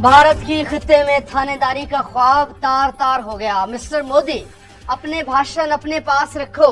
भारत की खत्ते में थानेदारी का ख्वाब तार तार हो गया। मिस्टर मोदी, अपने भाषण अपने पास रखो।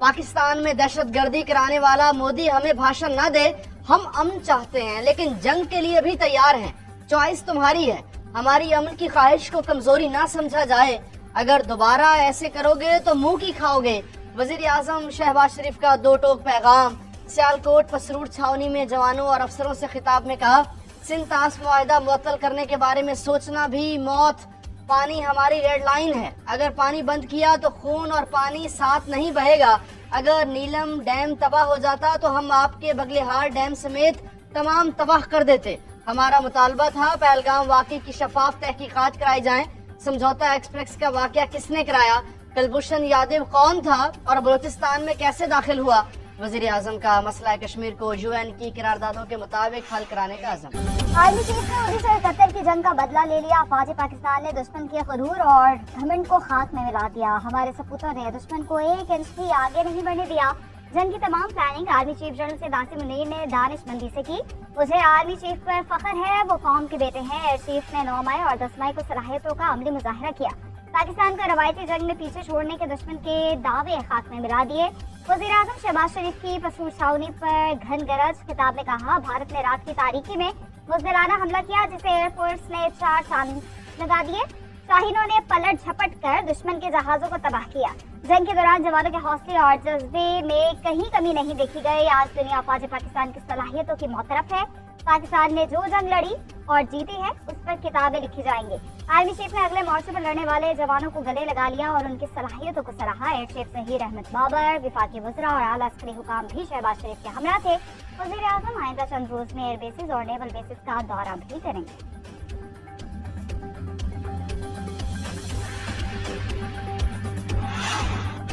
पाकिस्तान में दहशत गर्दी कराने वाला मोदी हमें भाषण न दे, हम अमन चाहते हैं, लेकिन जंग के लिए भी तैयार हैं। चॉइस तुम्हारी है। हमारी अमन की ख्वाहिश को कमज़ोरी ना समझा जाए। अगर दोबारा ऐसे करोगे तो मुँह की खाओगे। वज़ीर आज़म शहबाज शरीफ का दो टोक पैगाम, सियालकोट पसरूर छावनी में जवानों और अफसरों से खिताब में कहा सिंध ताश मुआदा मुअत्तल करने के बारे में सोचना भी मौत। पानी हमारी रेड लाइन है। अगर पानी बंद किया तो खून और पानी साथ नहीं बहेगा। अगर नीलम डैम तबाह हो जाता तो हम आपके बगलेहार डैम समेत तमाम तबाह कर देते। हमारा मुतालबा था पहलगाम वाकई की शफाफ तहकीकात कराई जाए। समझौता एक्सप्रेस का वाकया किसने कराया? कलभूषण यादव कौन था और बलोचिस्तान में कैसे दाखिल हुआ? वज़ीर आज़म का मसला कश्मीर को यू एन की करारदादों के मुताबिक हल कराने का आज़म। आर्मी चीफ ने उन्नीस सौ इकहत्तर की जंग का बदला ले लिया। फौज पाकिस्तान ने दुश्मन के गरूर और घमंड को खाक में मिला दिया। हमारे सपूतों ने दुश्मन को एक इंच भी आगे नहीं बढ़ने दिया। जंग की तमाम प्लानिंग आर्मी चीफ जनरल से दासिम मुनीर ने दानिशमंदी से की। मुझे आर्मी चीफ पर फख्र है, वो कौम के बेटे हैं। एयर चीफ ने नौ मई और दस मई को सलाहियतों का अमली मुजाहरा किया। पाकिस्तान का रवायती जंग में पीछे छोड़ने के दुश्मन के दावे खाक में मिला दिए। वज़ीर अजम शहबाज शरीफ की पसूर छावनी पर घन गरज खिताब में कहा, भारत ने रात की तारीखी में मुजराना हमला किया, जिसे एयरफोर्स ने चार चाँद लगा दिए। शाहीनों ने पलट झपट कर दुश्मन के जहाजों को तबाह किया। जंग के दौरान जवानों के हौसले और जज्बे में कहीं कमी नहीं देखी गई। आज दुनिया फौज पाकिस्तान की सलाहियतों की मोतरफ है। पाकिस्तान ने जो जंग लड़ी और जीती है, उस पर किताबें लिखी जाएँगी। आर्मी चीफ ने अगले मोर्चे पर लड़ने वाले जवानों को गले लगा लिया और उनकी सलाहियतों को सराहा। एयर चीफ जहीर अहमद बाबर, विफाकी वजरा और आला अस्करी हुकाम भी शहबाज शरीफ के हमरा थे। वज़ीर आज़म आइंदा चंद रोज में एयर बेसिस और नेवल बेसिस का दौरा भी करेंगे।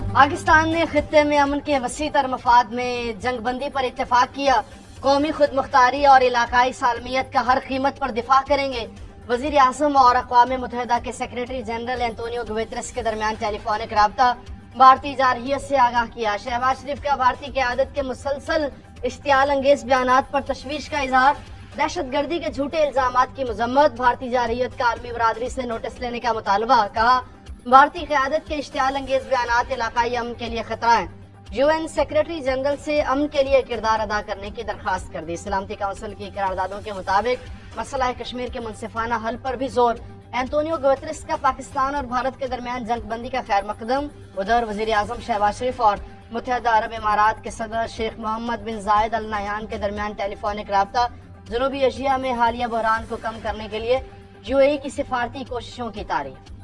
पाकिस्तान ने खत्े में अमन के वसी तर मफाद में जंगबंदी पर इतफाक किया। कौमी खुद मुख्तारी और इलाकई सालमियत का हर कीमत पर दिफा करेंगे। वज़ीर आज़म और अकवा मुतहदा के सेक्रेटरी जनरल एंटोनियो गुवेत्रस के दरमियान टेलीफोनिक रबता। भारतीय जारहियत से आगाह किया। शहबाज शरीफ का भारतीय क्यादत के मुसलसल इश्तियाल अंगेज बयान पर तशवीश का इजहार। दहशत गर्दी के झूठे इल्ज़ाम की मजम्मत। भारतीय जारहियत का आलमी बरदरी से नोटिस लेने का मुतालबा। कहा, भारतीय क्यादत के इश्तियाल अंगेज बयान इलाकाई अमन के लिए खतरा है। यूएन सेक्रेटरी जनरल से अमन के लिए किरदार अदा करने की दरखास्त कर दी। सलामती काउंसिल की करारदादों के मुताबिक मसला कश्मीर के मुनसिफाना हल पर भी ज़ोर। एंटोनियो गवत्रिस का पाकिस्तान और भारत के दरमियान जंगबंदी का खैर मकदम। उधर वज़ीर आज़म शहबाज शरीफ और मुतहदा अरब इमारात के सदर शेख मोहम्मद बिन जायद अल नयान के दरमियान टेलीफोनिक रबता जनूबी एशिया में हालिया बहरान को कम करने के लिए यूएई की सिफारती कोशिशों की तारीफ़।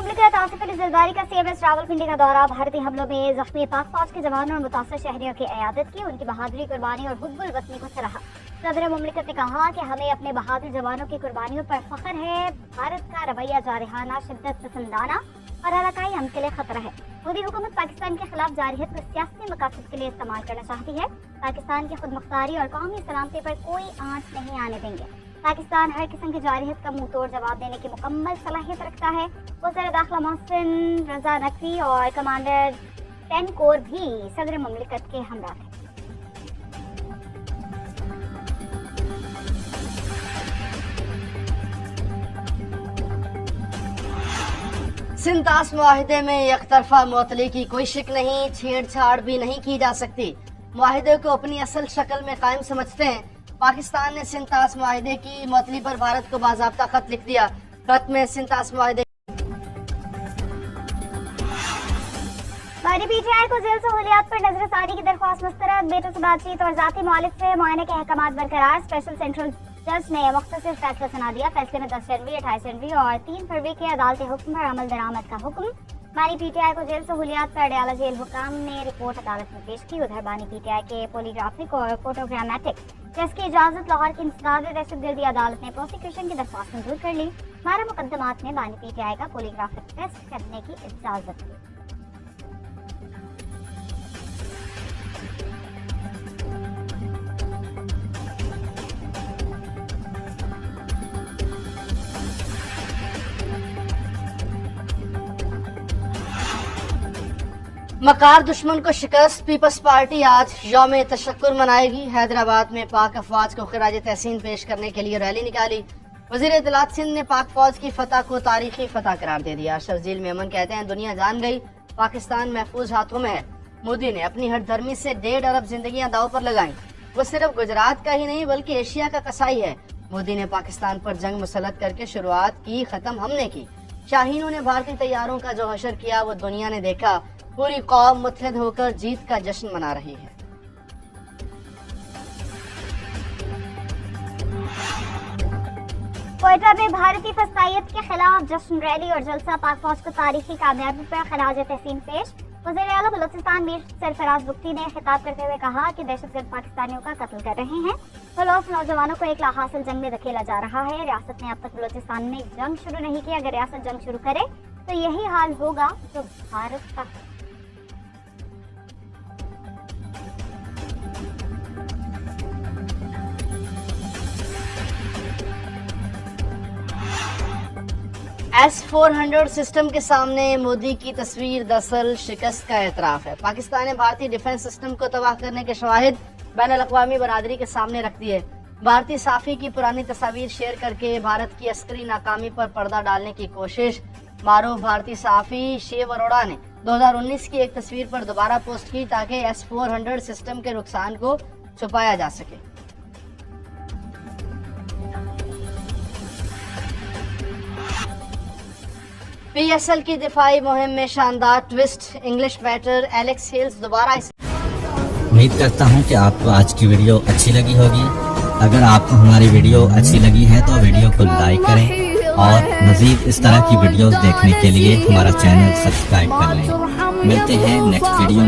मुमलिकत आसिफ अली जरदारी का सीएमएस रावलपिंडी का दौरा। भारतीय हमलों में जख्मी पाक फौज के जवानों और मुतासर शहरियों की अयादत की, उनकी बहादुरी, कुर्बानी और हुब्बुल वतनी को सराहा। सदर मुमलिकत ने कहा कि हमें अपने बहादुर जवानों की कुर्बानियों पर फख्र है। भारत का रवैया जारहाना, शिद्दत पसंदाना और इलाकाई हम के लिए खतरा है। मोदी हुकूमत पाकिस्तान के खिलाफ जारहियत को सियासी मकासद के लिए इस्तेमाल करना चाहती है। पाकिस्तान की खुद मुख्तारी और कौमी सलामती पर कोई आँच नहीं आने देंगे। पाकिस्तान हर किस्म की जारहियत का मुँह तोड़ जवाब देने की मुकम्मल सलाहियत रखता है। वजर दाखिला मोहसिन, रजा नकवी और कमांडर टेन कोर भी सदर ममलिकत के हमरा थे। सिंध ताश माहदे में एक तरफा मुतली की कोई शिक नहीं, छेड़छाड़ भी नहीं की जा सकती। माहदे को अपनी असल शक्ल में कायम समझते हैं। पाकिस्तान ने सिंध ताश माहदे की मुतली पर भारत को बाजाबता खत लिख दिया। खत में माहदे बारी पीटीआई को जेल सहूलियात पर नजरसानी की दरख्वास्त मुस्तरद। बेटों से बातचीत और जाती मौलिक से मुआयने के अहकाम बरकरार। स्पेशल सेंट्रल जज ने मुख्तर फैसला सुना दिया। फैसले में दस जनवरी, अट्ठाईस जनवरी और तीन फरवरी के अदालती हुक्म पर अमल दरामद का हुक्म। बानी पीटीआई को जेल सहूलियात पर अडयाला जेल हुकाम ने रिपोर्ट अदालत में पेश की। उधर बानी पीटीआई के पोलीग्राफिक और फोटोग्रामेटिक टेस्ट की इजाज़त लाहौर की इंसदाद दहशत गर्दी अदालत ने प्रोसिक्यूशन की दरख्वास्त मंजूर कर ली। बारह मुकदमात में बानी पीटीआई का पोलीग्राफिक टेस्ट करने की इजाज़त दी। मकार दुश्मन को शिकस्त, पीपल्स पार्टी आज योम तशक्र मनाएगी। हैदराबाद में पाक अफवाज को खराज तहसीन पेश करने के लिए रैली निकाली। वज़ीर इतलात सिंध ने पाक फौज की फतह को तारीखी फतह करार दे दिया। शर्जील मेमन कहते हैं, दुनिया जान गई, पाकिस्तान महफूज हाथों में है। मोदी ने अपनी हर धर्मी से डेढ़ अरब ज़िंदगी दाव पर लगाई। वो सिर्फ़ गुजरात का ही नहीं, बल्कि एशिया का कसाई है। मोदी ने पाकिस्तान पर जंग मुसलत करके शुरुआत की, खत्म हमने की। शाहीनों ने भारतीय तैयारों का जो हशर किया, वो दुनिया ने देखा। पूरी कौम मुतहद होकर जीत का जश्न मना रही है। क्वेटा में भारतीय फसाइयत के खिलाफ जश्न रैली और जलसा पाक फौज को तारीखी कामयाबी पर खराज तहसीन पेश। वज़ीर अला बलोचिस्तान मीर सरफराज बुख्ती ने खिताब करते हुए कहा कि दहशतगर्द पाकिस्तानियों का कत्ल कर रहे हैं। बलोच नौजवानों को एक लाहासिल जंग में धकेला जा रहा है। रियासत ने अब तक बलोचिस्तान में जंग शुरू नहीं की। अगर रियासत जंग शुरू करे तो यही हाल होगा जो भारत का एस फोर हंड्रेड सिस्टम के सामने मोदी की तस्वीर दरअसल शिकस्त का एतराफ है। पाकिस्तान ने भारतीय डिफेंस सिस्टम को तबाह करने के शवाहिद बैन अवी बरदरी के सामने रख दिए। भारतीय साफी की पुरानी तस्वीर शेयर करके भारत की अस्करी नाकामी पर पर्दा डालने की कोशिश। मारूफ भारतीय साफी शिव अरोड़ा ने 2019 की एक तस्वीर पर दोबारा पोस्ट की ताकि एस फोर हंड्रेड सिस्टम के नुकसान को छुपाया जा सके। पीएसएल की दिफाई, मुहिम में शानदार twist English batter Alex Hales दोबारा उम्मीद करता हूँ कि आपको आज की वीडियो अच्छी लगी होगी। अगर आपको हमारी वीडियो अच्छी लगी है तो वीडियो को लाइक करें और मजीद इस तरह की वीडियोस देखने के लिए हमारा चैनल सब्सक्राइब कर लें। मिलते हैं नेक्स्ट वीडियो